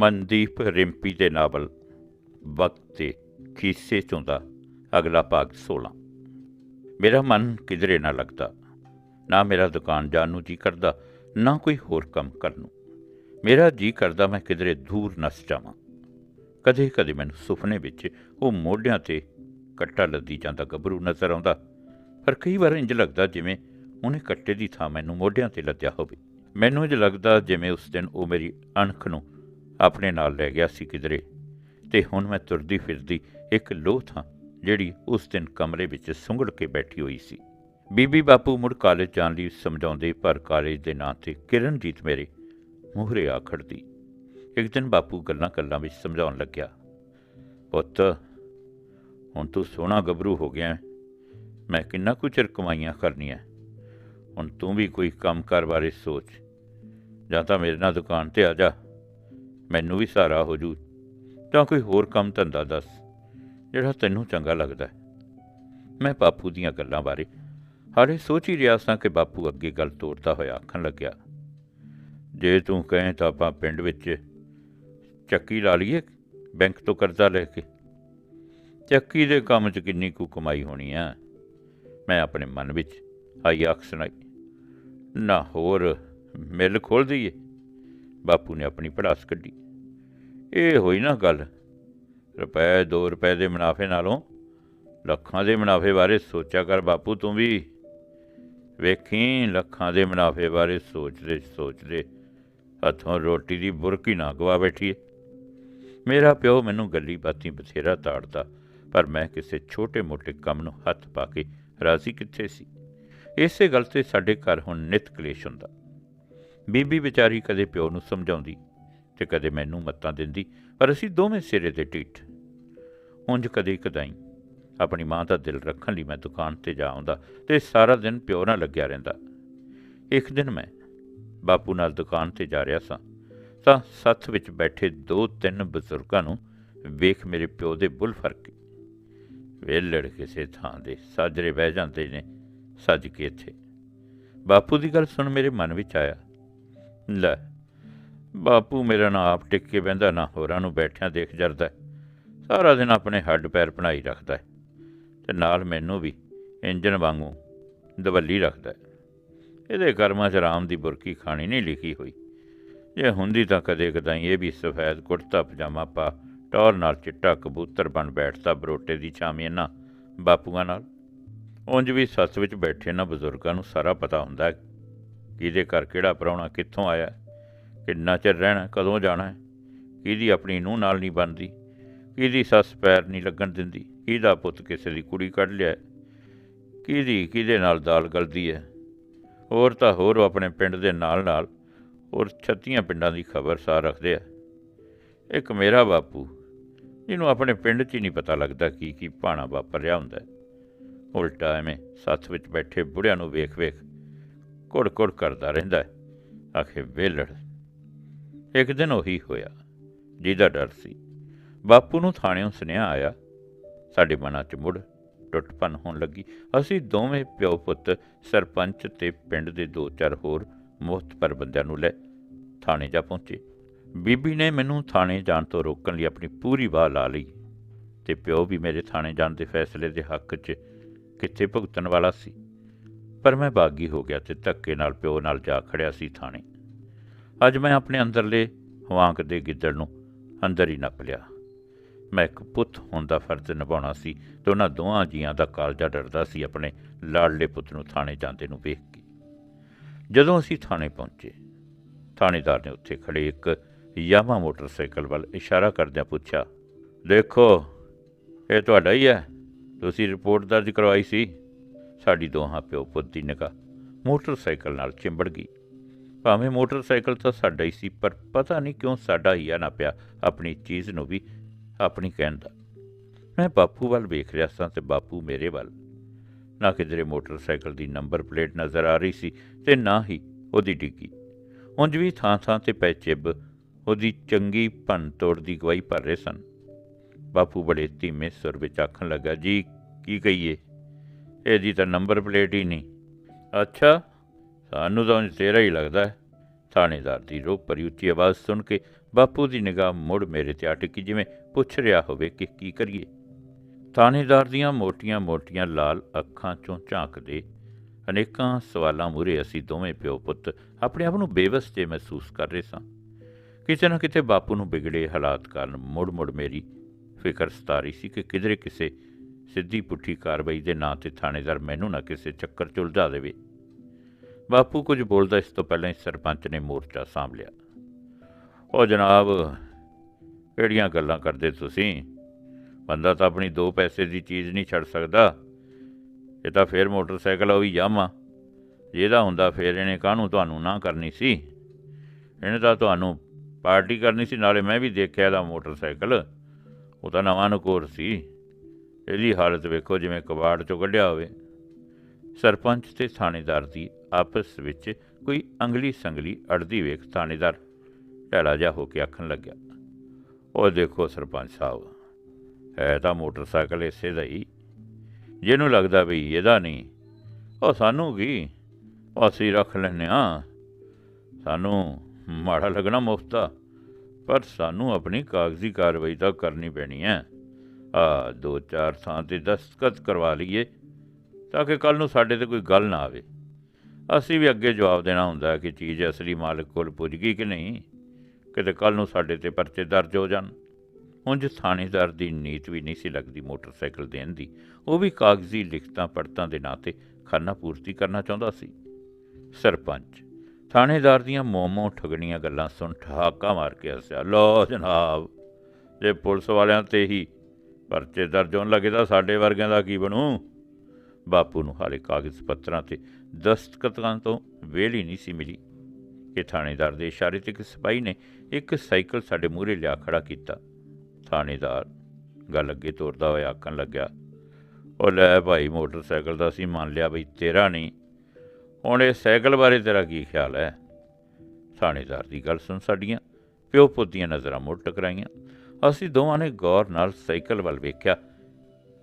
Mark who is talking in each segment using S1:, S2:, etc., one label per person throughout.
S1: ਮਨਦੀਪ ਰਿੰਪੀ ਦੇ ਨਾਵਲ, ਵਕਤ ਤੇ ਖੀਸੇ ਚੋਂ ਅਗਲਾ ਭਾਗ 16 ਮੇਰਾ ਮਨ ਕਿਧਰੇ ਨਾ ਲੱਗਦਾ, ਨਾ ਮੇਰਾ ਦੁਕਾਨ ਜਾਣ ਨੂੰ ਜੀ ਕਰਦਾ, ਨਾ ਕੋਈ ਹੋਰ ਕੰਮ ਕਰਨ ਨੂੰ। ਮੇਰਾ ਜੀ ਕਰਦਾ ਮੈਂ ਕਿਧਰੇ ਦੂਰ ਨਸ ਜਾਵਾਂ। ਕਦੇ ਕਦੇ ਮੈਨੂੰ ਸੁਪਨੇ ਵਿੱਚ ਉਹ ਮੋਢਿਆਂ ਤੇ ਕੱਟਾ ਲੱਦੀ ਜਾਂਦਾ ਗੱਭਰੂ ਨਜ਼ਰ ਆਉਂਦਾ। ਪਰ ਕਈ ਵਾਰ ਇੰਜ ਲੱਗਦਾ ਜਿਵੇਂ ਉਹਨੇ ਕੱਟੇ ਦੀ ਥਾਂ ਮੈਨੂੰ ਮੋਢਿਆਂ ਤੇ ਲੱਦਿਆ ਹੋਵੇ। ਮੈਨੂੰ ਇੰਜ ਲੱਗਦਾ ਜਿਵੇਂ ਉਸ ਦਿਨ ਉਹ ਮੇਰੀ ਅਣਖ ਨੂੰ ਆਪਣੇ ਨਾਲ ਲੈ ਗਿਆ ਸੀ ਕਿਧਰੇ। ਤੇ ਹੁਣ ਮੈਂ ਤੁਰਦੀ ਫਿਰਦੀ ਇੱਕ ਲੋਥ ਹਾਂ ਜਿਹੜੀ ਉਸ ਦਿਨ ਕਮਰੇ ਵਿੱਚ ਸੁੰਗੜ ਕੇ ਬੈਠੀ ਹੋਈ ਸੀ। ਬੀਬੀ ਬਾਪੂ ਮੁੜ ਕਾਲਜ ਜਾਣ ਲਈ ਸਮਝਾਉਂਦੇ, ਪਰ ਕਾਲਜ ਦੇ ਨਾਂ ਤੇ ਕਿਰਨਜੀਤ ਮੇਰੇ ਮੂਹਰੇ ਆ ਖੜਦੀ। ਇੱਕ ਦਿਨ ਬਾਪੂ ਗੱਲਾਂ ਗੱਲਾਂ ਵਿੱਚ ਸਮਝਾਉਣ ਲੱਗਿਆ, ਪੁੱਤ, ਹੁਣ ਤੂੰ ਸੋਹਣਾ ਗੱਭਰੂ ਹੋ ਗਿਆ ਮੈਂ ਕਿੰਨਾ ਕੁ ਚਿਰ ਕਮਾਈਆਂ ਕਰਨੀਆਂ ਹੁਣ ਤੂੰ ਵੀ ਕੋਈ ਕੰਮ ਕੰਮਕਾਰ ਬਾਰੇ ਸੋਚ। ਜਾਂ ਤਾਂ ਮੇਰੇ ਨਾਲ ਦੁਕਾਨ ਤੇ ਆ ਜਾ। ਮੈਨੂੰ ਵੀ ਸਹਾਰਾ ਹੋ ਜੂ ਜਾਂ ਕੋਈ ਹੋਰ ਕੰਮ ਧੰਦਾ ਦੱਸ, ਜਿਹੜਾ ਤੈਨੂੰ ਚੰਗਾ ਲੱਗਦਾ ਹੈ। ਮੈਂ ਬਾਪੂ ਦੀਆਂ ਗੱਲਾਂ ਬਾਰੇ ਹਾਲੇ ਸੋਚ ਹੀ ਰਿਹਾ ਸਾਂ ਕਿ ਬਾਪੂ ਅੱਗੇ ਗੱਲ ਤੋਰਦਾ ਹੋਇਆ ਆਖਣ ਲੱਗਿਆ। ਜੇ ਤੂੰ ਕਹੇ ਤਾਂ ਆਪਾਂ ਪਿੰਡ ਵਿੱਚ ਚੱਕੀ ਲਾ ਲਈਏ, ਬੈਂਕ ਤੋਂ ਕਰਜ਼ਾ ਲੈ ਕੇ। ਚੱਕੀ ਦੇ ਕੰਮ 'ਚ ਕਿੰਨੀ ਕੁ ਕਮਾਈ ਹੋਣੀ ਆ? ਮੈਂ ਆਪਣੇ ਮਨ ਵਿੱਚ ਆਈ ਆਖ ਸੁਣਾਈ। ਨਾ ਹੋਰ, ਮਿਲ ਖੋਲ ਦਈਏ। ਬਾਪੂ ਨੇ ਆਪਣੀ ਪੜਾਸ ਕੱਢੀ। ਇਹ ਹੋਈ ਨਾ ਗੱਲ, ਰੁਪਏ 2 ਰੁਪਏ ਦੇ ਮੁਨਾਫੇ ਨਾਲੋਂ ਲੱਖਾਂ ਦੇ ਮੁਨਾਫੇ ਬਾਰੇ ਸੋਚਿਆ ਕਰ ਬਾਪੂ ਤੂੰ ਵੀ। ਵੇਖੀ, ਲੱਖਾਂ ਦੇ ਮੁਨਾਫੇ ਬਾਰੇ ਸੋਚਦੇ ਸੋਚਦੇ ਹੱਥੋਂ ਰੋਟੀ ਦੀ ਬੁਰਕੀ ਨਾ ਗਵਾ ਬੈਠੀ ਏ। ਮੇਰਾ ਪਿਓ ਮੈਨੂੰ ਗੱਲੀ ਬਾਤੀ ਬਥੇਰਾ ਤਾੜਦਾ, ਪਰ ਮੈਂ ਕਿਸੇ ਛੋਟੇ-ਮੋਟੇ ਕੰਮ ਨੂੰ ਹੱਥ ਪਾ ਕੇ ਰਾਜ਼ੀ ਕਿੱਥੇ ਸੀ? ਇਸੇ ਗੱਲ ਤੇ ਸਾਡੇ ਘਰ ਹੁਣ ਨਿਤ ਕਲੇਸ਼ ਹੁੰਦਾ। ਬੀਬੀ ਵਿਚਾਰੀ ਕਦੇ ਪਿਓ ਨੂੰ ਸਮਝਾਉਂਦੀ ਤੇ ਕਦੇ ਮੈਨੂੰ ਮੱਤਾਂ ਦਿੰਦੀ, ਪਰ ਅਸੀਂ ਦੋਵੇਂ ਸਿਰੇ ਤੇ ਟੀਟ ਉਂਝ ਕਦੇ ਕਦਾਈ ਆਪਣੀ ਮਾਂ ਦਾ ਦਿਲ ਰੱਖਣ ਲਈ ਮੈਂ ਦੁਕਾਨ ਤੇ ਜਾ ਆਉਂਦਾ ਤੇ ਸਾਰਾ ਦਿਨ ਪਿਓ ਨਾਲ ਲੱਗਿਆ ਰਹਿੰਦਾ। ਇੱਕ ਦਿਨ ਮੈਂ ਬਾਪੂ ਨਾਲ ਦੁਕਾਨ ਤੇ ਜਾ ਰਿਹਾ ਸਾਂ, ਤਾਂ ਸੱਥ ਵਿੱਚ ਬੈਠੇ ਦੋ ਤਿੰਨ ਬਜ਼ੁਰਗਾਂ ਨੂੰ ਵੇਖ ਮੇਰੇ ਪਿਓ ਦੇ ਬੁੱਲ ਫਰਕੇ ਵੇਲੜ ਕਿਸੇ ਥਾਂ ਦੇ, ਸਾਜਰੇ ਬਹਿ ਜਾਂਦੇ ਨੇ ਸੱਜ ਕੇ ਇੱਥੇ। ਬਾਪੂ ਦੀ ਗੱਲ ਸੁਣ ਮੇਰੇ ਮਨ ਵਿੱਚ ਆਇਆ ਲੈ, ਬਾਪੂ ਮੇਰਾ ਨਾ ਆਪ ਟਿਕ ਕੇ ਬਹਿੰਦਾ, ਨਾ ਹੋਰਾਂ ਨੂੰ ਬੈਠਿਆਂ ਦੇਖ ਜਰਦਾ ਸਾਰਾ ਦਿਨ ਆਪਣੇ ਹੱਡ ਪੈਰ ਬਣਾਈ ਰੱਖਦਾ ਹੈ ਤੇ ਨਾਲ ਮੈਨੂੰ ਵੀ ਇੰਜਨ ਵਾਂਗੂ ਦਵੱਲੀ ਰੱਖਦਾ ਹੈ। ਇਹਦੇ ਕਰਮਾਂ 'ਚ ਰਾਮ ਦੀ ਬੁਰਕੀ ਖਾਣੀ ਨਹੀਂ ਲਿਖੀ ਹੋਈ। ਜੇ ਹੁੰਦੀ ਤਾਂ ਕਦੇ ਕਦਾਈ ਇਹ ਵੀ ਸਫੈਦ ਕੁੜਤਾ, ਪਜਾਮਾ ਪਾ ਟੌਰ ਨਾਲ ਚਿੱਟਾ ਕਬੂਤਰ ਬਣ ਬੈਠਦਾ ਬਰੋਟੇ ਦੀ ਛਾਵੇਂ ਇਹਨਾਂ ਬਾਪੂਆਂ ਨਾਲ। ਉਂਝ ਵੀ ਸੱਸ ਵਿੱਚ ਬੈਠੇ ਨਾ ਬਜ਼ੁਰਗਾਂ ਨੂੰ ਸਾਰਾ ਪਤਾ ਹੁੰਦਾ ਹੈ ਕਿਹਦੇ ਘਰ ਕਿਹੜਾ ਪ੍ਰਾਹੁਣਾ ਕਿੱਥੋਂ ਆਇਆ? ਕਿੰਨਾ ਚਿਰ ਰਹਿਣਾ? ਕਦੋਂ ਜਾਣਾ ਹੈ? ਕਿਹਦੀ ਆਪਣੀ ਨੂੰਹ ਨਾਲ ਨਹੀਂ ਬਣਦੀ? ਕਿਹਦੀ ਸੱਸ ਪੈਰ ਨਹੀਂ ਲੱਗਣ ਦਿੰਦੀ? ਕਿਹਦਾ ਪੁੱਤ ਕਿਸੇ ਦੀ ਕੁੜੀ ਕੱਢ ਲਿਆ ਕਿਹਦੀ ਕਿਹਦੇ ਨਾਲ ਦਾਲ ਗਲਦੀ ਹੈ? ਹੋਰ ਤਾਂ ਹੋਰ ਉਹ ਆਪਣੇ ਪਿੰਡ ਦੇ ਨਾਲ ਨਾਲ ਹੋਰ ਛੱਤੀਆਂ ਪਿੰਡਾਂ ਦੀ ਖਬਰ ਸਾਰ ਰੱਖਦੇ ਆ। ਇੱਕ ਮੇਰਾ ਬਾਪੂ, ਜਿਹਨੂੰ ਆਪਣੇ ਪਿੰਡ 'ਚ ਹੀ ਨਹੀਂ ਪਤਾ ਲੱਗਦਾ ਕੀ ਕੀ ਭਾਣਾ ਵਾਪਰ ਰਿਹਾ ਹੁੰਦਾ ਉਲਟਾ ਐਵੇਂ ਸੱਥ ਵਿੱਚ ਬੈਠੇ ਬੁੜਿਆਂ ਨੂੰ ਵੇਖ ਵੇਖ ਘੁੜ ਘੁੜ ਕਰਦਾ ਰਹਿੰਦਾ ਹੈ। ਆਖੇ, ਵੇਲੜ, ਇੱਕ ਦਿਨ ਉਹੀ ਹੋਇਆ ਜਿਹਦਾ ਡਰ ਸੀ। ਬਾਪੂ ਨੂੰ ਥਾਣਿਓਂ ਸੁਨੇਹਾ ਆਇਆ, ਸਾਡੇ ਮਨਾਂ 'ਚ ਮੁੜ ਟੁੱਟਪਨ ਹੋਣ ਲੱਗੀ। ਅਸੀਂ ਦੋਵੇਂ ਪਿਓ ਪੁੱਤ, ਸਰਪੰਚ ਤੇ ਪਿੰਡ ਦੇ ਦੋ ਚਾਰ ਹੋਰ ਮੁਹਤਪਰ ਬੰਦਿਆਂ ਨੂੰ ਲੈ ਥਾਣੇ ਜਾ ਪਹੁੰਚੇ। ਬੀਬੀ ਨੇ ਮੈਨੂੰ ਥਾਣੇ ਜਾਣ ਤੋਂ ਰੋਕਣ ਲਈ ਆਪਣੀ ਪੂਰੀ ਬਾਹ ਲਾ ਲਈ ਤੇ ਪਿਓ ਵੀ ਮੇਰੇ ਥਾਣੇ ਜਾਣ ਦੇ ਫੈਸਲੇ ਦੇ ਹੱਕ 'ਚ ਕਿੱਥੇ ਭੁਗਤਣ ਵਾਲਾ ਸੀ। ਪਰ ਮੈਂ ਬਾਗੀ ਹੋ ਗਿਆ ਤੇ ਧੱਕੇ ਨਾਲ ਪਿਓ ਨਾਲ ਜਾ ਖੜਿਆ ਸੀ ਥਾਣੇ। ਅੱਜ ਮੈਂ ਆਪਣੇ ਅੰਦਰਲੇ ਹਵਾਂਕ ਦੇ ਗਿੱਦੜ ਨੂੰ ਅੰਦਰ ਹੀ ਨੱਪ ਲਿਆ। ਮੈਂ ਇੱਕ ਪੁੱਤ ਹੋਣ ਦਾ ਫਰਜ਼ ਨਿਭਾਉਣਾ ਸੀ ਤੇ ਉਹਨਾਂ ਦੋਹਾਂ ਜੀਆਂ ਦਾ ਕਾਲਜਾ ਡਰਦਾ ਸੀ ਆਪਣੇ ਲਾਡਲੇ ਪੁੱਤ ਨੂੰ ਥਾਣੇ ਜਾਂਦੇ ਨੂੰ ਵੇਖ ਕੇ। ਜਦੋਂ ਅਸੀਂ ਥਾਣੇ ਪਹੁੰਚੇ, ਥਾਣੇਦਾਰ ਨੇ ਉੱਥੇ ਖੜੇ ਇੱਕ ਯਾਮਾ ਮੋਟਰਸਾਈਕਲ ਵੱਲ ਇਸ਼ਾਰਾ ਕਰਦਿਆਂ ਪੁੱਛਿਆ, ਦੇਖੋ, ਇਹ ਤੁਹਾਡਾ ਹੀ ਹੈ। ਤੁਸੀਂ ਰਿਪੋਰਟ ਦਰਜ ਕਰਵਾਈ ਸੀ? ਸਾਡੀ ਦੋਹਾਂ ਪਿਓ ਪੁੱਤ ਦੀ ਨਿਗਾਹ ਮੋਟਰਸਾਈਕਲ ਨਾਲ ਚਿੰਬੜ ਗਈ। ਭਾਵੇਂ ਮੋਟਰਸਾਈਕਲ ਤਾਂ ਸਾਡਾ ਹੀ ਸੀ, ਪਰ ਪਤਾ ਨਹੀਂ ਕਿਉਂ ਸਾਡਾ ਹੀ ਆ ਨਾ ਪਿਆ ਆਪਣੀ ਚੀਜ਼ ਨੂੰ ਵੀ ਆਪਣੀ ਕਹਿਣ ਦਾ। ਮੈਂ ਬਾਪੂ ਵੱਲ ਵੇਖ ਰਿਹਾ ਸਾਂ ਤੇ ਬਾਪੂ ਮੇਰੇ ਵੱਲ। ਨਾ ਕਿਧਰੇ ਮੋਟਰਸਾਈਕਲ ਦੀ ਨੰਬਰ ਪਲੇਟ ਨਜ਼ਰ ਆ ਰਹੀ ਸੀ ਤੇ ਨਾ ਹੀ ਉਹਦੀ ਡਿੱਗੀ। ਉਂਝ ਵੀ ਥਾਂ ਥਾਂ ਤੇ ਪੈ ਚਿੱਬ ਉਹਦੀ ਚੰਗੀ ਭੰਨ ਤੋੜ ਦੀ ਗਵਾਹੀ ਭਰ ਰਹੇ ਸਨ। ਬਾਪੂ ਬੜੇ ਧੀਮੇ ਸੁਰ ਵਿੱਚ ਆਖਣ ਲੱਗਾ, ਜੀ, ਕੀ ਕਹੀਏ? ਇਹਦੀ ਤਾਂ ਨੰਬਰ ਪਲੇਟ ਹੀ ਨਹੀਂ। ਅੱਛਾ, ਸਾਨੂੰ ਤਾਂ ਉਂਝ ਤੇਰਾ ਹੀ ਲੱਗਦਾ ਹੈ। ਥਾਣੇਦਾਰ ਦੀ ਰੋ ਭਰੀ ਉੱਚੀ ਆਵਾਜ਼ ਸੁਣ ਕੇ ਬਾਪੂ ਦੀ ਨਿਗਾਹ ਮੁੜ ਮੇਰੇ ਤੇ ਅਟਕੀ, ਜਿਵੇਂ ਪੁੱਛ ਰਿਹਾ ਹੋਵੇ ਕਿ ਕੀ ਕਰੀਏ। ਥਾਣੇਦਾਰ ਦੀਆਂ ਮੋਟੀਆਂ-ਮੋਟੀਆਂ ਲਾਲ ਅੱਖਾਂ ਚੋਂ ਝਾਂਕਦੇ ਅਨੇਕਾਂ ਸਵਾਲਾਂ ਮੂਰੇ ਅਸੀਂ ਦੋਵੇਂ ਪਿਓ ਪੁੱਤ ਆਪਣੇ ਆਪ ਨੂੰ ਬੇਵਸ ਜੇ ਮਹਿਸੂਸ ਕਰ ਰਹੇ ਸਾਂ। ਕਿਤੇ ਨਾ ਕਿਤੇ ਬਾਪੂ ਨੂੰ ਵਿਗੜੇ ਹਾਲਾਤ ਕਾਰਨ ਮੁੜ-ਮੁੜ ਮੇਰੀ ਫਿਕਰ ਸਤਾਰੀ ਸੀ ਕਿ ਕਿਧਰੇ ਕਿਸੇ ਸਿੱਧੀ ਪੁੱਠੀ ਕਾਰਵਾਈ ਦੇ ਨਾਂ ਤੇ ਥਾਣੇਦਾਰ ਮੈਨੂੰ ਨਾ ਕਿਸੇ ਚੱਕਰ ਚ ਉਲਝਾ ਦੇਵੇ। ਬਾਪੂ ਕੁਝ ਬੋਲਦਾ ਇਸ ਤੋਂ ਪਹਿਲਾਂ ਹੀ ਸਰਪੰਚ ਨੇ ਮੋਰਚਾ ਸਾਂਭ ਲਿਆ। ਉਹ ਜਨਾਬ, ਕਿਹੜੀਆਂ ਗੱਲਾਂ ਕਰਦੇ ਤੁਸੀਂ? ਬੰਦਾ ਤਾਂ ਆਪਣੀ ਦੋ ਪੈਸੇ ਦੀ ਚੀਜ਼ ਨਹੀਂ ਛੱਡ ਸਕਦਾ। ਇਹ ਤਾਂ ਫੇਰ ਮੋਟਰਸਾਈਕਲ ਉਹ ਵੀ ਯਾਮਾ ਜਿਹਦਾ ਹੁੰਦਾ ਫੇਰ ਇਹਨੇ ਕਾਹਨੂੰ ਤੁਹਾਨੂੰ ਨਾ ਕਰਨੀ ਸੀ? ਇਹਨੇ ਤਾਂ ਤੁਹਾਨੂੰ ਪਾਰਟੀ ਕਰਨੀ ਸੀ, ਨਾਲੇ ਮੈਂ ਵੀ ਦੇਖਿਆ ਇਹਦਾ ਮੋਟਰਸਾਈਕਲ। ਉਹ ਤਾਂ ਨਵਾਂ ਨਕੋਰ ਸੀ। ਇਹਦੀ ਹਾਲਤ ਵੇਖੋ ਜਿਵੇਂ ਕਬਾੜ ਚੋਂ ਕੱਢਿਆ ਹੋਵੇ। ਸਰਪੰਚ ਤੇ ਥਾਣੇਦਾਰ ਦੀ ਆਪਸ ਵਿੱਚ ਕੋਈ ਅੰਗਲੀ ਸੰਗਲੀ ਅੜਦੀ ਵੇਖ ਥਾਣੇਦਾਰ ਢੈਲਾ ਜਿਹਾ ਹੋ ਕੇ ਆਖਣ ਲੱਗਿਆ, ਉਹ ਦੇਖੋ ਸਰਪੰਚ ਸਾਹਿਬ, ਹੈ ਤਾਂ ਮੋਟਰਸਾਈਕਲ ਇਸੇ ਦਾ ਹੀ। ਜਿਹਨੂੰ ਲੱਗਦਾ ਵੀ ਇਹਦਾ ਨਹੀਂ, ਉਹ ਸਾਨੂੰ ਕੀ? ਉਹ ਅਸੀਂ ਰੱਖ ਲੈਨੇ ਆ ਸਾਨੂੰ ਮਾੜਾ ਲੱਗਣਾ ਮੁਫਤਾ ਪਰ ਸਾਨੂੰ ਆਪਣੀ ਕਾਗਜ਼ੀ ਕਾਰਵਾਈ ਤਾਂ ਕਰਨੀ ਪੈਣੀ ਹੈ। ਆ, ਦੋ ਚਾਰ ਥਾਂ ਤੇ ਦਸਤਖਤ ਕਰਵਾ ਲਈਏ, ਤਾਂ ਕਿ ਕੱਲ ਨੂੰ ਸਾਡੇ ਤੇ ਕੋਈ ਗੱਲ ਨਾ ਆਵੇ। ਅਸੀਂ ਵੀ ਅੱਗੇ ਜਵਾਬ ਦੇਣਾ ਹੁੰਦਾ ਕਿ ਚੀਜ਼ ਅਸਲੀ ਮਾਲਕ ਕੋਲ ਪੁੱਜ ਗਈ ਕਿ ਨਹੀਂ, ਕਿਤੇ ਕੱਲ ਨੂੰ ਸਾਡੇ ਤੇ ਪਰਚੇ ਦਰਜ ਹੋ ਜਾਣ। ਉਂਝ ਥਾਣੇਦਾਰ ਦੀ ਨੀਤ ਵੀ ਨਹੀਂ ਸੀ ਲੱਗਦੀ ਮੋਟਰਸਾਈਕਲ ਦੇਣ ਦੀ, ਉਹ ਵੀ ਕਾਗਜ਼ੀ ਲਿਖਤਾਂ ਪੜਤਾਂ ਦੇ ਨਾਂ ਤੇ ਖਾਨਾ ਪੂਰਤੀ ਕਰਨਾ ਚਾਹੁੰਦਾ ਸੀ। ਸਰਪੰਚ, ਥਾਣੇਦਾਰ ਦੀਆਂ ਮੋਮੋ ਠਗਣੀਆਂ ਗੱਲਾਂ ਸੁਣ ਠਹਾਕਾ ਮਾਰ ਕੇ ਹੱਸਿਆ ਲੋ ਜਨਾਬ, ਜੇ ਪੁਲਿਸ ਵਾਲਿਆਂ ਤੇ ਹੀ ਪਰਚੇ ਦਰਜ ਹੋਣ ਲੱਗੇ ਤਾਂ ਸਾਡੇ ਵਰਗਿਆਂ ਦਾ ਕੀ ਬਣੂ? ਬਾਪੂ ਨੂੰ ਹਾਲੇ ਕਾਗਜ਼ ਪੱਤਰਾਂ ਤੇ ਦਸਤਖਤਾਂ ਤੋਂ ਵੇਲ ਨਹੀਂ ਸੀ ਮਿਲੀ। ਕਿ ਥਾਣੇਦਾਰ ਦੇ ਇਸ਼ਾਰੇ ਤੇ ਇੱਕ ਸਿਪਾਹੀ ਨੇ ਇੱਕ ਸਾਈਕਲ ਸਾਡੇ ਮੂਹਰੇ ਲਿਆ ਖੜਾ ਕੀਤਾ। ਥਾਣੇਦਾਰ ਗੱਲ ਅੱਗੇ ਤੋਰਦਾ ਹੋਇਆ ਆਖਣ ਲੱਗਿਆ, ਉਹ ਲੈ ਭਾਈ, ਮੋਟਰਸਾਈਕਲ ਦਾ ਅਸੀਂ ਮੰਨ ਲਿਆ ਬਈ ਤੇਰਾ ਨਹੀਂ। ਹੁਣ ਇਹ ਸਾਈਕਲ ਬਾਰੇ ਤੇਰਾ ਕੀ ਖਿਆਲ ਹੈ? ਥਾਣੇਦਾਰ ਦੀ ਗੱਲ ਸੁਣ ਸਾਡੀਆਂ ਪਿਓ ਪੁੱਤ ਦੀਆਂ ਨਜ਼ਰਾਂ ਮੁੜ ਟਕਰਾਈਆਂ। ਅਸੀਂ ਦੋਵਾਂ ਨੇ ਗੌਰ ਨਾਲ ਸਾਈਕਲ ਵੱਲ ਵੇਖਿਆ।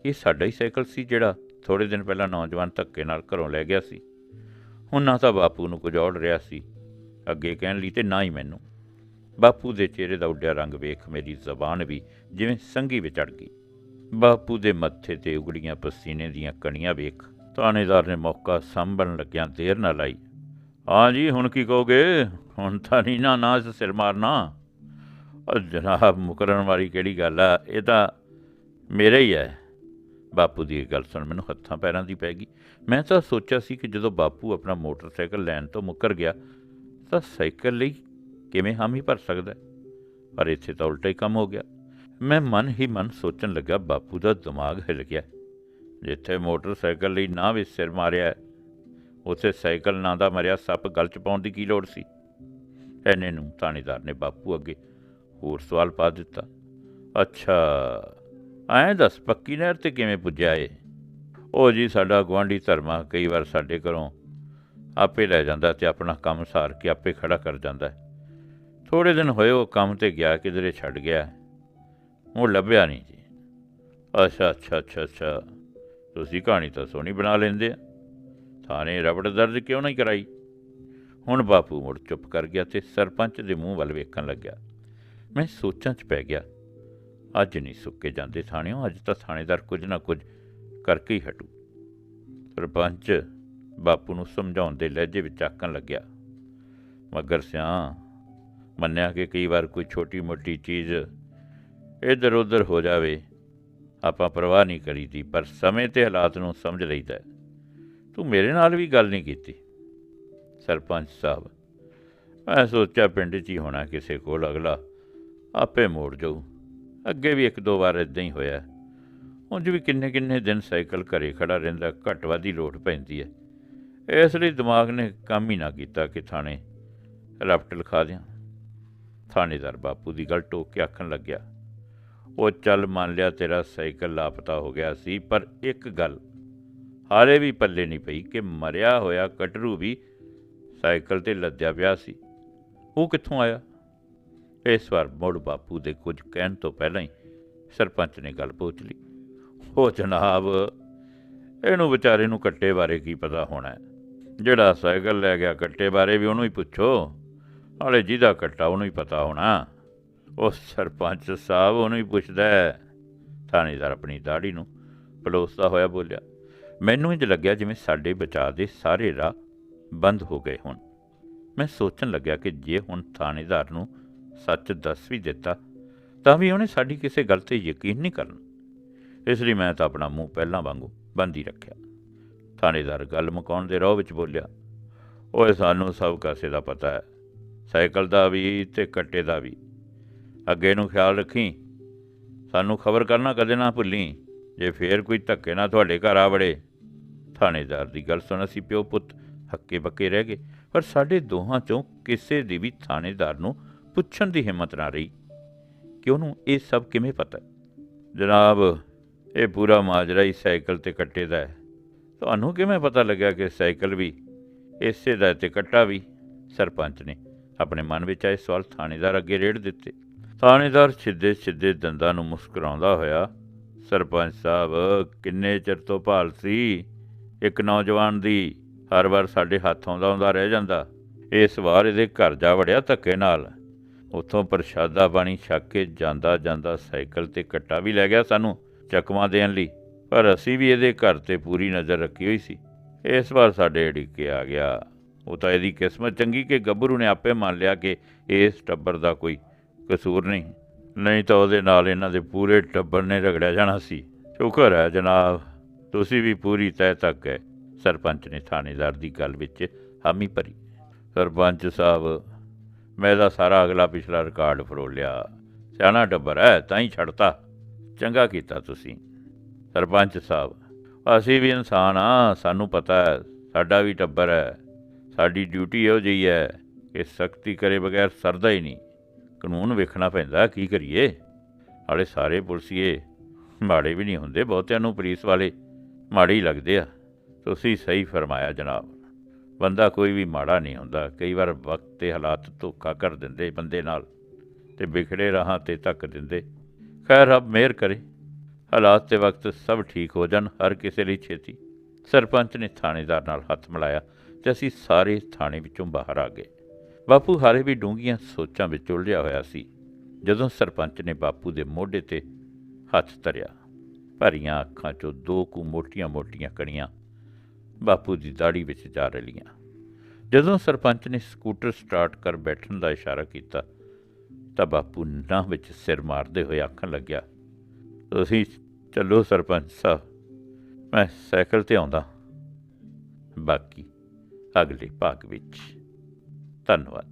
S1: ਇਹ ਸਾਡਾ ਹੀ ਸਾਈਕਲ ਸੀ ਜਿਹੜਾ ਥੋੜੇ ਦਿਨ ਪਹਿਲਾਂ ਨੌਜਵਾਨ ਧੱਕੇ ਨਾਲ ਘਰੋਂ ਲੈ ਗਿਆ ਸੀ। ਹੁਣ ਨਾ ਤਾਂ ਬਾਪੂ ਨੂੰ ਕੁਝ ਔੜ ਰਿਹਾ ਸੀ। ਅੱਗੇ ਕਹਿਣ ਲਈ ਤੇ ਨਾ ਹੀ ਮੈਨੂੰ। ਬਾਪੂ ਦੇ ਚਿਹਰੇ ਦਾ ਉੱਡਿਆ ਰੰਗ ਵੇਖ ਮੇਰੀ ਜ਼ਬਾਨ ਵੀ ਜਿਵੇਂ ਸੰਗੀ ਵਿੱਚ ਅੜ ਗਈ। ਬਾਪੂ ਦੇ ਮੱਥੇ ਤੇ ਉਗੜੀਆਂ ਪਸੀਨੇ ਦੀਆਂ ਕਣੀਆਂ ਵੇਖ ਥਾਣੇਦਾਰ ਨੇ ਮੌਕਾ ਸੰਭਣ ਲੱਗਿਆਂ ਦੇਰ ਨਾ ਲਾਈ। ਹਾਂ ਜੀ, ਹੁਣ ਕੀ ਕਹੋਗੇ? ਹੁਣ ਤਾਂ ਨਹੀਂ ਨਾ ਨਾ ਸਿਰ ਮਾਰਨਾ। ਜਨਾਬ ਮੁਕਰਨ ਵਾਲੀ ਕਿਹੜੀ ਗੱਲ ਆ? ਇਹ ਤਾਂ ਮੇਰੇ ਹੀ ਹੈ। ਬਾਪੂ ਦੀ ਇਹ ਗੱਲ ਸੁਣ ਮੈਨੂੰ ਹੱਥਾਂ ਪੈਰਾਂ ਦੀ ਪੈ ਗਈ। ਮੈਂ ਤਾਂ ਸੋਚਿਆ ਸੀ ਕਿ ਜਦੋਂ ਬਾਪੂ ਆਪਣਾ ਮੋਟਰਸਾਈਕਲ ਲੈਣ ਤੋਂ ਮੁੱਕਰ ਗਿਆ ਤਾਂ ਸਾਈਕਲ ਲਈ ਕਿਵੇਂ ਹਾਮੀ ਭਰ ਸਕਦਾ ਪਰ ਇੱਥੇ ਤਾਂ ਉਲਟਾ ਹੀ ਕੰਮ ਹੋ ਗਿਆ। ਮੈਂ ਮਨ ਹੀ ਮਨ ਸੋਚਣ ਲੱਗਾ ਬਾਪੂ ਦਾ ਦਿਮਾਗ ਹਿਲ ਗਿਆ। ਜਿੱਥੇ ਮੋਟਰਸਾਈਕਲ ਲਈ ਨਾ ਵੀ ਸਿਰ ਮਾਰਿਆ ਹੈ, ਉੱਥੇ ਸਾਈਕਲ ਨਾਂ ਦਾ ਮਰਿਆ ਸੱਪ ਗਲ ਚ ਪਾਉਣ ਦੀ ਕੀ ਲੋੜ ਸੀ? ਐਨੇ ਨੂੰ ਥਾਣੇਦਾਰ ਨੇ ਬਾਪੂ ਅੱਗੇ ਹੋਰ ਸਵਾਲ ਪਾ ਦਿੱਤਾ। ਅੱਛਾ, ਐਂ ਦੱਸ, ਪੱਕੀ ਨਹਿਰ ਤੇ ਕਿਵੇਂ ਪੁੱਜਿਆ ਏ ਉਹ ਜੀ, ਸਾਡਾ ਗੁਆਂਢੀ ਧਰਮਾ ਕਈ ਵਾਰ ਸਾਡੇ ਘਰੋਂ ਆਪੇ ਲੈ ਜਾਂਦਾ ਤੇ ਆਪਣਾ ਕੰਮ ਸਾਰ ਕੇ ਆਪੇ ਖੜਾ ਕਰ ਜਾਂਦਾ। ਥੋੜੇ ਦਿਨ ਹੋਏ ਉਹ ਕੰਮ ਤੇ ਗਿਆ, ਕਿਧਰੇ ਛੱਡ ਗਿਆ। ਉਹ ਲੱਭਿਆ ਨਹੀਂ ਜੀ। ਅੱਛਾ ਅੱਛਾ ਅੱਛਾ ਅੱਛਾ। ਤੁਸੀਂ ਕਹਾਣੀ ਤਾਂ ਸੋਹਣੀ ਬਣਾ ਲੈਂਦੇ ਆ। ਥਾਣੇ ਰਬੜ ਦਰਜ ਕਿਉਂ ਨਹੀਂ ਕਰਾਈ? ਹੁਣ ਬਾਪੂ ਮੁੜ ਚੁੱਪ ਕਰ ਗਿਆ ਤੇ ਸਰਪੰਚ ਦੇ ਮੂੰਹ ਵੱਲ ਵੇਖਣ ਲੱਗਿਆ। ਮੈਂ ਸੋਚਾਂ 'ਚ ਪੈ ਗਿਆ। ਅੱਜ ਨਹੀਂ ਸੁੱਕੇ ਜਾਂਦੇ ਥਾਣਿਓਂ, ਅੱਜ ਤਾਂ ਥਾਣੇਦਾਰ ਕੁਝ ਨਾ ਕੁਝ ਕਰਕੇ ਹੀ ਹਟੂ। ਸਰਪੰਚ ਬਾਪੂ ਨੂੰ ਸਮਝਾਉਣ ਦੇ ਲਹਿਜੇ ਵਿੱਚ ਆਕਣ ਲੱਗਿਆ, ਮਗਰ ਸਿਆ ਮੰਨਿਆ ਕਿ ਕਈ ਵਾਰ ਕੋਈ ਛੋਟੀ ਮੋਟੀ ਚੀਜ਼ ਇੱਧਰ ਉੱਧਰ ਹੋ ਜਾਵੇ, ਆਪਾਂ ਪਰਵਾਹ ਨਹੀਂ ਕਰੀਦੀ, ਪਰ ਸਮੇਂ ਤੇ ਹਾਲਾਤ ਨੂੰ ਸਮਝ ਲਈਦਾ ਤੂੰ ਮੇਰੇ ਨਾਲ ਵੀ ਗੱਲ ਨਹੀਂ ਕੀਤੀ। ਸਰਪੰਚ ਸਾਹਿਬ, ਮੈਂ ਸੋਚਿਆ ਪਿੰਡ 'ਚ ਹੀ ਹੋਣਾ ਕਿਸੇ ਕੋਲ, ਅਗਲਾ ਆਪੇ ਮੋੜ ਜਾਊ। ਅੱਗੇ ਵੀ ਇੱਕ ਦੋ ਵਾਰ ਇਦਾਂ ਹੀ ਹੋਇਆ। ਉਂਝ ਵੀ ਕਿੰਨੇ ਕਿੰਨੇ ਦਿਨ ਸਾਈਕਲ ਘਰੇ ਖੜਾ ਰਹਿੰਦਾ, ਘੱਟ ਵੱਧ ਹੀ ਲੋਟ ਪੈਂਦੀ ਹੈ ਇਸ ਲਈ ਦਿਮਾਗ ਨੇ ਕੰਮ ਹੀ ਨਾ ਕੀਤਾ ਕਿ ਥਾਣੇ ਰਪਟ ਲਿਖਾ ਦਿਆਂ। ਥਾਣੇਦਾਰ ਬਾਪੂ ਦੀ ਗੱਲ ਟੋਕ ਕੇ ਆਖਣ ਲੱਗਿਆ, ਉਹ ਚੱਲ ਮੰਨ ਲਿਆ ਤੇਰਾ ਸਾਈਕਲ ਲਾਪਤਾ ਹੋ ਗਿਆ ਸੀ, ਪਰ ਇੱਕ ਗੱਲ ਹਾਲੇ ਵੀ ਪੱਲੇ ਨਹੀਂ ਪਈ ਕਿ ਮਰਿਆ ਹੋਇਆ ਕਟਰੂ ਵੀ ਸਾਈਕਲ ਤੇ ਲੱਦਿਆ ਪਿਆ ਸੀ। ਉਹ ਕਿੱਥੋਂ ਆਇਆ? ਇਸ ਵਾਰ ਮੁੜ ਬਾਪੂ ਦੇ ਕੁਝ ਕਹਿਣ ਤੋਂ ਪਹਿਲਾਂ ਹੀ ਸਰਪੰਚ ਨੇ ਗੱਲ ਪੁੱਛ ਲਈ। ਉਹ ਜਨਾਬ, ਇਹਨੂੰ ਵਿਚਾਰੇ ਨੂੰ ਕੱਟੇ ਬਾਰੇ ਕੀ ਪਤਾ ਹੋਣਾ ਹੈ? ਜਿਹੜਾ ਸਾਈਕਲ ਲੈ ਗਿਆ ਕੱਟੇ ਬਾਰੇ ਵੀ ਉਹਨੂੰ ਹੀ ਪੁੱਛੋ। ਹਾਲੇ ਜਿਹਦਾ ਕੱਟਾ ਉਹਨੂੰ ਹੀ ਪਤਾ ਹੋਣਾ। ਉਹ ਸਰਪੰਚ ਸਾਹਿਬ ਉਹਨੂੰ ਹੀ ਪੁੱਛਦਾ ਹੈ। ਥਾਣੇਦਾਰ ਆਪਣੀ ਦਾੜੀ ਨੂੰ ਪਲੋਸਦਾ ਹੋਇਆ ਬੋਲਿਆ। ਮੈਨੂੰ ਇੰਜ ਲੱਗਿਆ ਜਿਵੇਂ ਸਾਡੇ ਬਚਾਅ ਦੇ ਸਾਰੇ ਰਾਹ ਬੰਦ ਹੋ ਗਏ ਹੋਣ। ਮੈਂ ਸੋਚਣ ਲੱਗਿਆ ਕਿ ਜੇ ਹੁਣ ਥਾਣੇਦਾਰ ਨੂੰ ਸੱਚ ਦੱਸ ਵੀ ਦਿੱਤਾ, ਤਾਂ ਵੀ ਉਹਨੇ ਸਾਡੀ ਕਿਸੇ ਗੱਲ ਤੇ ਯਕੀਨ ਨਹੀਂ ਕਰਨਾ। ਇਸ ਲਈ ਮੈਂ ਤਾਂ ਆਪਣਾ ਮੂੰਹ ਪਹਿਲਾਂ ਵਾਂਗੂ ਬੰਦ ਹੀ ਰੱਖਿਆ। ਥਾਣੇਦਾਰ ਗੱਲ ਮੁਕਾਉਣ ਦੇ ਰੋਹ ਵਿੱਚ ਬੋਲਿਆ, ਓਏ, ਸਾਨੂੰ ਸਭ ਕਾਸੇ ਦਾ ਪਤਾ ਹੈ। ਸਾਈਕਲ ਦਾ ਵੀ ਤੇ ਕੱਟੇ ਦਾ ਵੀ। ਅੱਗੇ ਨੂੰ ਖਿਆਲ ਰੱਖੀ। ਸਾਨੂੰ ਖਬਰ ਕਰਨਾ ਕਦੇ ਨਾ ਭੁੱਲੀ। ਜੇ ਫੇਰ ਕੋਈ ਧੱਕੇ ਨਾਲ ਤੁਹਾਡੇ ਘਰ ਆ ਵੜੇ। ਥਾਣੇਦਾਰ ਦੀ ਗੱਲ ਸੁਣ ਅਸੀਂ ਪਿਓ ਪੁੱਤ ਹੱਕੇ ਬੱਕੇ ਰਹਿ ਗਏ, ਪਰ ਸਾਡੇ ਦੋਹਾਂ ਚੋਂ ਕਿਸੇ ਦੀ ਵੀ ਥਾਣੇਦਾਰ ਨੂੰ ਪੁੱਛਣ ਦੀ ਹਿੰਮਤ ਨਾ ਰਹੀ ਕਿ ਉਹਨੂੰ ਇਹ ਸਭ ਕਿਵੇਂ ਪਤਾ? ਜਨਾਬ, ਇਹ ਪੂਰਾ ਮਾਜਰਾ ਹੀ ਸਾਈਕਲ ਤੇ ਕੱਟੇ ਦਾ ਹੈ। ਤੁਹਾਨੂੰ ਕਿਵੇਂ ਪਤਾ ਲੱਗਿਆ ਕਿ ਸਾਈਕਲ ਵੀ, ਇਸੇ ਦਾ ਤੇ ਕੱਟਾ ਵੀ? ਸਰਪੰਚ ਨੇ ਆਪਣੇ ਮਨ ਵਿੱਚ ਆਏ ਸਵਾਲ ਥਾਣੇਦਾਰ ਅੱਗੇ ਰੇੜ ਦਿੱਤੇ। ਥਾਣੇਦਾਰ ਸਿੱਧੇ ਸਿੱਧੇ ਦੰਦਾਂ ਨੂੰ ਮੁਸਕਰਾਉਂਦਾ ਹੋਇਆ, ਸਰਪੰਚ ਸਾਹਿਬ, ਕਿੰਨੇ ਚਿਰ ਤੋਂ ਭਾਲ ਸੀ? ਇੱਕ ਨੌਜਵਾਨ ਦੀ ਹਰ ਵਾਰ ਸਾਡੇ ਹੱਥ ਆਉਂਦਾ ਆਉਂਦਾ ਰਹਿ ਜਾਂਦਾ। ਇਸ ਵਾਰ ਇਹਦੇ ਘਰ ਜਾ ਵੜਿਆ ਧੱਕੇ ਨਾਲ। ਉੱਥੋਂ ਪ੍ਰਸ਼ਾਦਾ ਬਾਣੀ ਛੱਕ ਕੇ ਜਾਂਦਾ ਜਾਂਦਾ ਸਾਈਕਲ ਤੇ ਕੱਟਾ ਵੀ ਲੈ ਗਿਆ ਸਾਨੂੰ ਚਕਮਾ ਦੇਣ ਲਈ, ਪਰ ਅਸੀਂ ਵੀ ਇਹਦੇ ਘਰ ਤੇ ਪੂਰੀ ਨਜ਼ਰ ਰੱਖੀ ਹੋਈ ਸੀ। ਇਸ ਵਾਰ ਸਾਡੇ ਢਿੱਕੇ ਆ ਗਿਆ। ਉਹ ਤਾਂ ਇਹਦੀ ਕਿਸਮਤ ਚੰਗੀ ਕਿ ਗੱਭਰੂ ਨੇ ਆਪੇ ਮੰਨ ਲਿਆ ਕਿ ਇਸ ਟੱਬਰ ਦਾ ਕੋਈ ਕਸੂਰ ਨਹੀਂ। ਨਹੀਂ ਤਾਂ ਉਹਦੇ ਨਾਲ ਇਹਨਾਂ ਦੇ ਪੂਰੇ ਟੱਬਰ ਨੇ ਰਗੜਿਆ ਜਾਣਾ ਸੀ। ਸ਼ੁਕਰ ਹੈ ਜਨਾਬ, ਤੁਸੀਂ ਵੀ ਪੂਰੀ ਤਹਿ ਤੱਕ ਗਏ ਸਰਪੰਚ ਨੇ ਥਾਣੇਦਾਰ ਦੀ ਗੱਲ ਵਿੱਚ ਹਾਮੀ ਭਰੀ। ਸਰਪੰਚ ਸਾਹਿਬ ਮੈਂ ਇਹਦਾ ਸਾਰਾ ਅਗਲਾ ਪਿਛਲਾ ਰਿਕਾਰਡ ਫਰੋਲਿਆ ਸਿਆਣਾ ਟੱਬਰ ਹੈ ਤਾਂ ਹੀ ਛੱਡਤਾ। ਚੰਗਾ ਕੀਤਾ ਤੁਸੀਂ, ਸਰਪੰਚ ਸਾਹਿਬ। ਅਸੀਂ ਵੀ ਇਨਸਾਨ ਆ, ਸਾਨੂੰ ਪਤਾ ਹੈ ਸਾਡਾ ਵੀ ਟੱਬਰ ਹੈ ਸਾਡੀ ਡਿਊਟੀ ਇਹੋ ਜਿਹੀ ਹੈ ਕਿ ਸਖਤੀ ਕਰੇ ਬਗੈਰ ਸਰਦਾ ਹੀ ਨਹੀਂ। ਕਾਨੂੰਨ ਵੇਖਣਾ ਪੈਂਦਾ, ਕੀ ਕਰੀਏ? ਹਾਲੇ ਸਾਰੇ ਪੁਲਸੀਏ ਮਾੜੇ ਵੀ ਨਹੀਂ ਹੁੰਦੇ ਬਹੁਤਿਆਂ ਨੂੰ ਪੁਲਿਸ ਵਾਲੇ, ਮਾੜੇ ਹੀ ਲੱਗਦੇ ਆ। ਤੁਸੀਂ ਸਹੀ ਫਰਮਾਇਆ ਜਨਾਬ। ਬੰਦਾ ਕੋਈ ਵੀ ਮਾੜਾ ਨਹੀਂ ਹੁੰਦਾ। ਕਈ ਵਾਰ ਵਕਤ ਤੇ ਹਾਲਾਤ ਧੋਖਾ ਕਰ ਦਿੰਦੇ ਬੰਦੇ ਨਾਲ ਤੇ ਵਿਖੜੇ ਰਾਹਾਂ ਤੇ ਧੱਕ ਦਿੰਦੇ। ਖੈਰ, ਰੱਬ ਮਿਹਰ ਕਰੇ। ਹਾਲਾਤ ਤੇ ਵਕਤ ਸਭ ਠੀਕ ਹੋ ਜਾਣ, ਹਰ ਕਿਸੇ ਲਈ ਛੇਤੀ। ਸਰਪੰਚ ਨੇ ਥਾਣੇਦਾਰ ਨਾਲ ਹੱਥ ਮਿਲਾਇਆ ਤੇ ਅਸੀਂ ਸਾਰੇ ਥਾਣੇ ਵਿੱਚੋਂ ਬਾਹਰ ਆ ਗਏ। ਬਾਪੂ ਹਾਲੇ ਵੀ ਡੂੰਘੀਆਂ ਸੋਚਾਂ ਵਿੱਚ ਉਲਝਿਆ ਹੋਇਆ ਸੀ। ਜਦੋਂ ਸਰਪੰਚ ਨੇ ਬਾਪੂ ਦੇ ਮੋਢੇ ਤੇ ਹੱਥ ਧਰਿਆ, ਭਰੀਆਂ ਅੱਖਾਂ 'ਚੋਂ ਦੋ ਕੁ ਮੋਟੀਆਂ-ਮੋਟੀਆਂ ਕਣੀਆਂ ਬਾਪੂ ਦੀ ਦਾੜੀ ਵਿੱਚ ਜਾ ਰਲੀਆਂ। ਜਦੋਂ ਸਰਪੰਚ ਨੇ ਸਕੂਟਰ ਸਟਾਰਟ ਕਰ ਬੈਠਣ ਦਾ ਇਸ਼ਾਰਾ ਕੀਤਾ, ਤਾਂ ਬਾਪੂ ਨਾਹ ਵਿੱਚ ਸਿਰ ਮਾਰਦੇ ਹੋਏ ਆਖਣ ਲੱਗਿਆ, ਤੁਸੀਂ ਚੱਲੋ ਸਰਪੰਚ ਸਾਹਿਬ, ਮੈਂ ਸਾਈਕਲ ਤੇ ਆਉਂਦਾ। ਬਾਕੀ ਅਗਲੇ ਭਾਗ ਵਿੱਚ। ਧੰਨਵਾਦ।